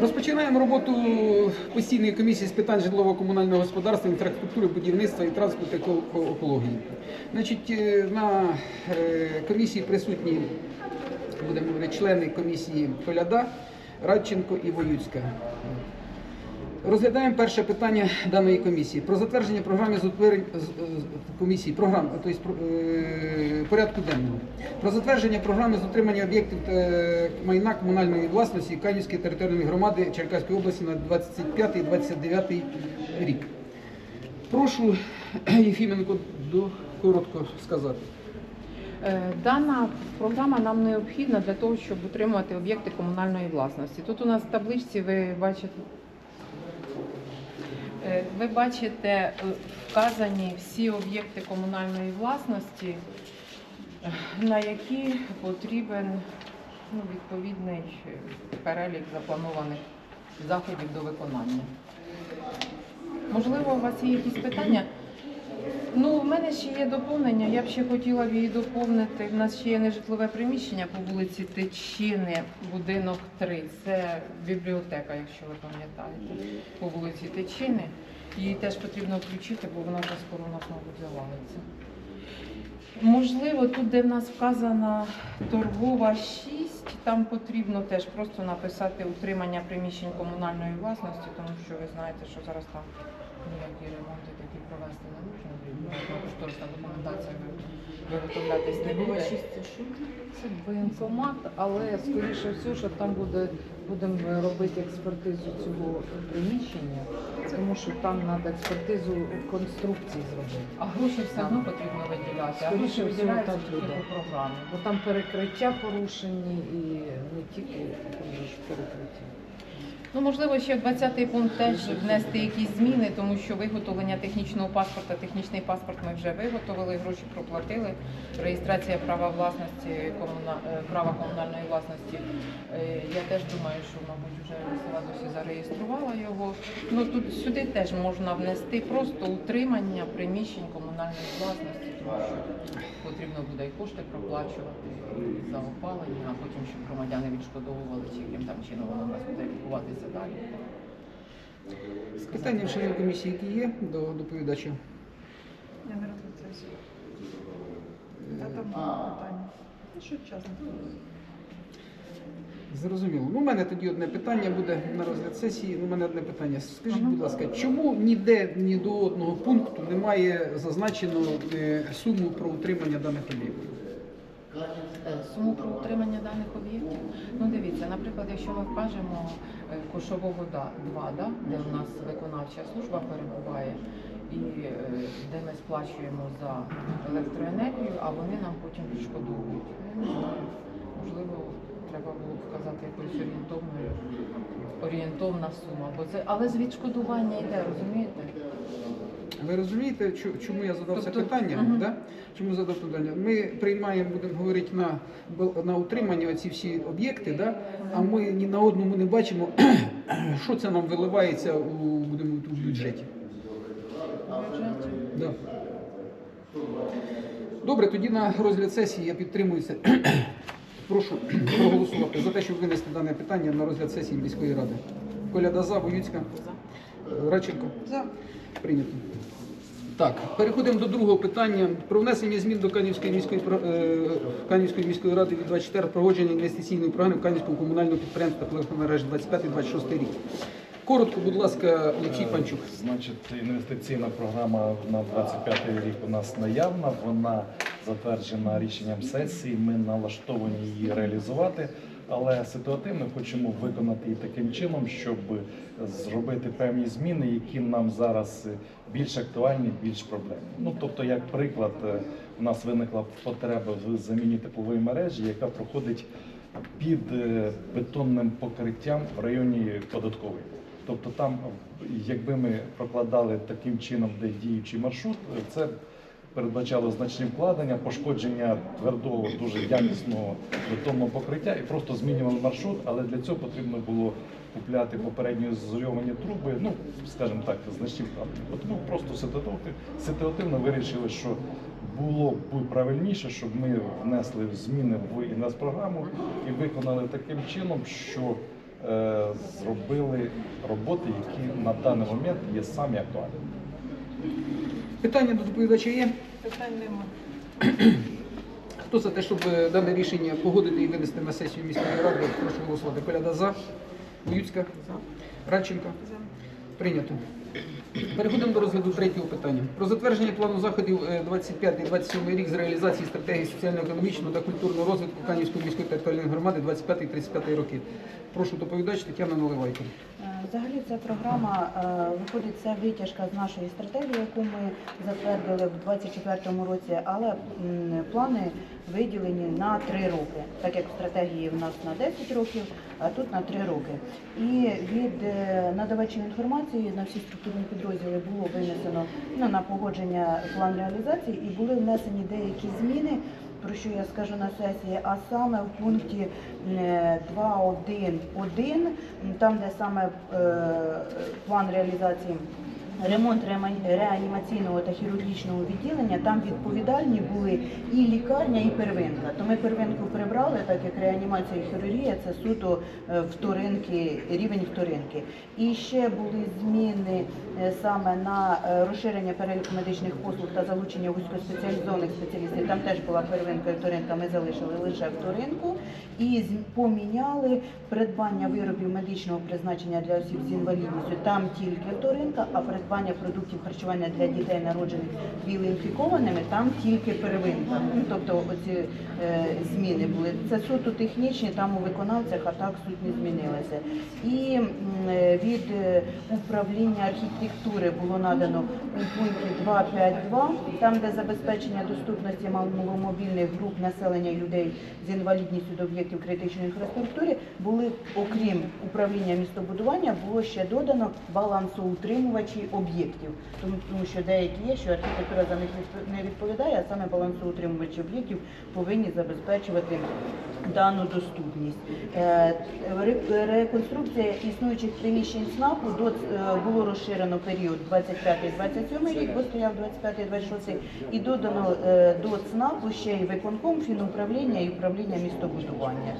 Розпочинаємо роботу постійної комісії з питань житлово-комунального господарства, інфраструктури, будівництва і транспорту та екології. Значить, е, на е, комісії присутні будемо говорити, члени комісії Коляда, Радченко і Воюцька. Розглядаємо перше питання даної комісії про затвердження програми комісії програм, тобто е, порядку денного. Про затвердження програми з утримання об'єктів та майна комунальної власності Канівської територіальної громади Черкаської області на 25-29 рік. Прошу Єфіменко до коротко сказати. Е, Дана програма нам необхідна для того, щоб утримувати об'єкти комунальної власності. Тут у нас в табличці ви бачите. Е, Ви бачите е, вказані всі об'єкти комунальної власності, на які потрібен ну, відповідний перелік запланованих заходів до виконання. Можливо, у вас є якісь питання? Ну, в мене ще є доповнення. Я б ще хотіла б її доповнити. В нас ще є нежитлове приміщення по вулиці Тичини, будинок 3. Це бібліотека, якщо ви пам'ятаєте, по вулиці Тичини. Її теж потрібно включити, бо вона вже скоро у нас, мабуть, завалиться. Можливо, тут, де в нас вказана торгова 6, там потрібно теж просто написати утримання приміщень комунальної власності, тому що ви знаєте, що зараз там ніякі ремонти такі провести не можна. Ну, Кошторисна документація виготовлятись не буде. Це воєнкомат, але скоріше всього, що там буде будемо робити експертизу цього приміщення, тому що там треба експертизу конструкції зробити. А гроші все одно потрібно виділяти, а Скоріше гроші всього, виділяються так тільки буде. по програмі. Бо там перекриття порушені і не тільки перекриття. Ну, можливо, ще в 20-й пункт теж внести якісь зміни, тому що виготовлення технічного паспорта, технічний паспорт ми вже виготовили, гроші проплатили. Реєстрація права власності, комуна... е, права комунальної власності. е, Я теж думаю, що, мабуть, вже Саладосі зареєструвала його. Ну тут сюди теж можна внести просто утримання приміщень комунальної власності, потрібно буде і кошти проплачувати за опалення, а потім щоб громадяни відшкодовували, чи яким там чином воно у нас буде відбуватися далі. Питання членів комісії, які є до доповідача. Я не розгляд Та там питання. Ну, що чесно. Зрозуміло. Ну, у мене тоді одне питання буде на розгляд сесії. Ну, у мене одне питання. Скажіть, будь ласка, чому ніде ні до одного пункту немає зазначено е, суму про утримання даних об'єктів? Е, Суму про утримання даних об'єктів. Ну дивіться, наприклад, якщо ми вкажемо е, Кошового 2, да, де у нас виконавча служба перебуває, і де ми сплачуємо за електроенергію, а вони нам потім відшкодовують. Знаю, можливо, треба було б вказати якоюсь орієнтовною орієнтовна сума, бо це але з відшкодування йде, розумієте? Ви розумієте, чому я задав це Тобто, питання? мгм. Да? Чому задав питання? Ми приймаємо, будемо говорити, на, на утримання оці всі об'єкти, да? а ми ні на одному не бачимо, що це нам виливається у, будемо, у бюджеті. Да. Добре, тоді на розгляд сесії я підтримую це. Прошу проголосувати за те, щоб винести дане питання на розгляд сесії міської ради. Коляда за, Воюцька, Радченко. За. Прийнято. Так, переходимо до другого питання про внесення змін до Канівської міської про- е, Канівської міської ради від 24 прогодження інвестиційної програми Канівського комунального підприємства тепломереж 25-26 рік. Коротко, будь ласка, Олексій Панчук. Значить, інвестиційна програма на 25 рік у нас наявна. Вона затверджена рішенням сесії. Ми налаштовані її реалізувати, але ситуативно хочемо виконати її таким чином, щоб зробити певні зміни, які нам зараз більш актуальні, більш проблемні. Ну тобто, як приклад, е, у нас виникла потреба в заміні теплової мережі, яка проходить під е, бетонним покриттям в районі податкової. Тобто там, якби ми прокладали таким чином, де діючий маршрут, це передбачало значні вкладення, пошкодження твердого, дуже якісного бетонного покриття і просто змінювали маршрут, але для цього потрібно було купляти попередньо зрйовані труби, ну, скажімо так, значні вкладення. От ми просто ситуативно, вирішили, що було б правильніше, щоб ми внесли зміни в інвестпрограму і виконали таким чином, що е, зробили роботи, які на даний момент є самі актуальні. Питання до доповідача є? Питань нема. Хто за те, щоб е, дане рішення погодити і винести на сесію міської ради, прошу голосувати. Коляда за. Боюцька. Радченко. За. Прийнято. Переходимо до розгляду третього питання. Про затвердження плану заходів е, 25-27 рік з реалізації стратегії соціально-економічного та культурного розвитку Канівської міської територіальної громади 25-35 роки. Прошу доповідач Тетяна Наливайко. Взагалі ця програма е, виходить це витяжка з нашої стратегії, яку ми затвердили в 2024 році, але плани виділені на три роки, так як в стратегії в нас на 10 років, а тут на три роки. І від е, надавачів інформації на всі структурні підрозділи було винесено ну, на погодження план реалізації і були внесені деякі зміни про що я скажу на сесії, а саме в пункті е, 2.1.1, там, де саме е, план реалізації. Ремонт реанімаційного та хірургічного відділення там відповідальні були і лікарня, і первинка. То ми первинку прибрали, так як реанімація і хірургія це суто е, вторинки, рівень вторинки. І ще були зміни е, саме на е, розширення переліку медичних послуг та залучення вузькоспеціалізованих спеціалістів. Там теж була первинка і вторинка. Ми залишили лише вторинку і поміняли придбання виробів медичного призначення для осіб з інвалідністю. Там тільки вторинка, а придбання продуктів харчування для дітей, народжених віл-інфікованими, там тільки первинка. Ну, Тобто оці е, зміни були. Це суто технічні, там у виконавцях, а так суть не змінилася. І е, від е, управління архітектури було надано у пункті 2.5.2, там, де забезпечення доступності маломобільних груп населення людей з інвалідністю до об'єктів критичної інфраструктури, були, окрім управління містобудування, було ще додано балансоутримувачі об'єктів. Тому, тому що деякі є, що архітектура за них не відповідає, а саме балансоутримувачі об'єктів повинні забезпечувати дану доступність. Е, Реконструкція існуючих приміщень СНАПу до, е, було розширено період 25-27 рік, бо стояв 25-26, і додано е, до ЦНАПу ще й виконком, фінуправління і управління містобудування.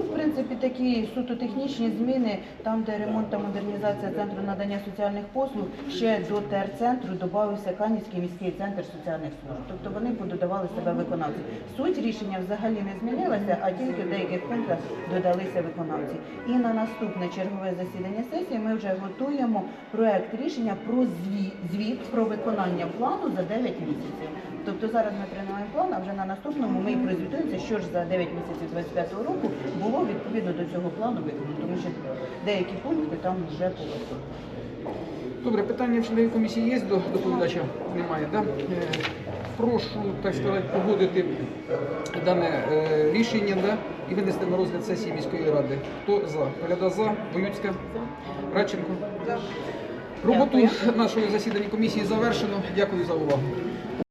В принципі, такі суто технічні зміни, там, де ремонт та модернізація центру надання соціальних послуг, ще до терцентру додався Канівський міський центр соціальних служб. Тобто вони пододавали себе виконавці. Суть рішення взагалі не змінилася, а тільки в деяких пунктах додалися виконавці. І на наступне чергове засідання сесії ми вже готуємо проект рішення про звіт, звіт про виконання плану за 9 місяців. Тобто зараз ми приймаємо план, а вже на наступному ми і прозвітуємося, що ж за 9 місяців 25 року було відповідно до цього плану виконано, тому що деякі пункти там вже повинні. Добре, питання в членів комісії є до доповідача? Немає, да? Е, Прошу, так сказати, погодити дане е, рішення да? і винести на розгляд сесії міської ради. Хто за? Коляда за, Боюцька, Радченко. Роботу нашого засідання комісії завершено. Дякую за увагу.